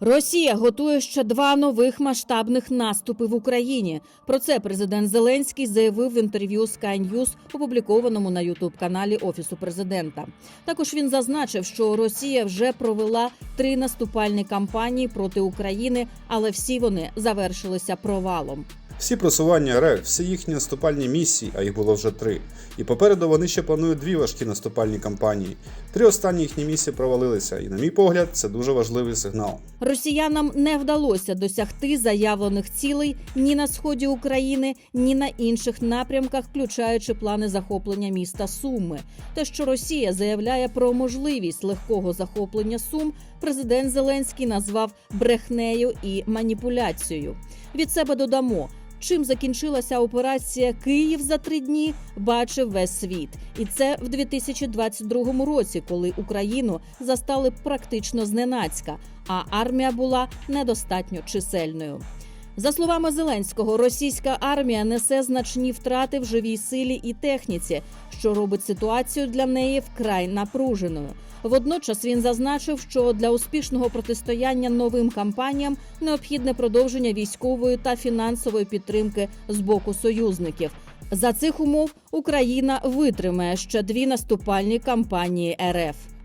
Росія готує ще два нових масштабних наступи в Україні. Про це президент Зеленський заявив в інтерв'ю Sky News, опублікованому на Ютуб каналі Офісу президента. Також він зазначив, що Росія вже провела три наступальні кампанії проти України, але всі вони завершилися провалом. Всі просування РФ, всі їхні наступальні місії, а їх було вже три. І попереду вони ще планують дві важкі наступальні кампанії. Три останні їхні місії провалилися, і, на мій погляд, це дуже важливий сигнал. Росіянам не вдалося досягти заявлених цілей ні на сході України, ні на інших напрямках, включаючи плани захоплення міста Суми. Те, що Росія заявляє про можливість легкого захоплення Сум, президент Зеленський назвав брехнею і маніпуляцією. Від себе додамо. Чим закінчилася операція Київ за три дні, бачив весь світ, і це в 2022 році, коли Україну застали практично зненацька, а армія була недостатньо чисельною. За словами Зеленського, російська армія несе значні втрати в живій силі і техніці, що робить ситуацію для неї вкрай напруженою. Водночас він зазначив, що для успішного протистояння новим кампаніям необхідне продовження військової та фінансової підтримки з боку союзників. За цих умов Україна витримає ще дві наступальні кампанії РФ.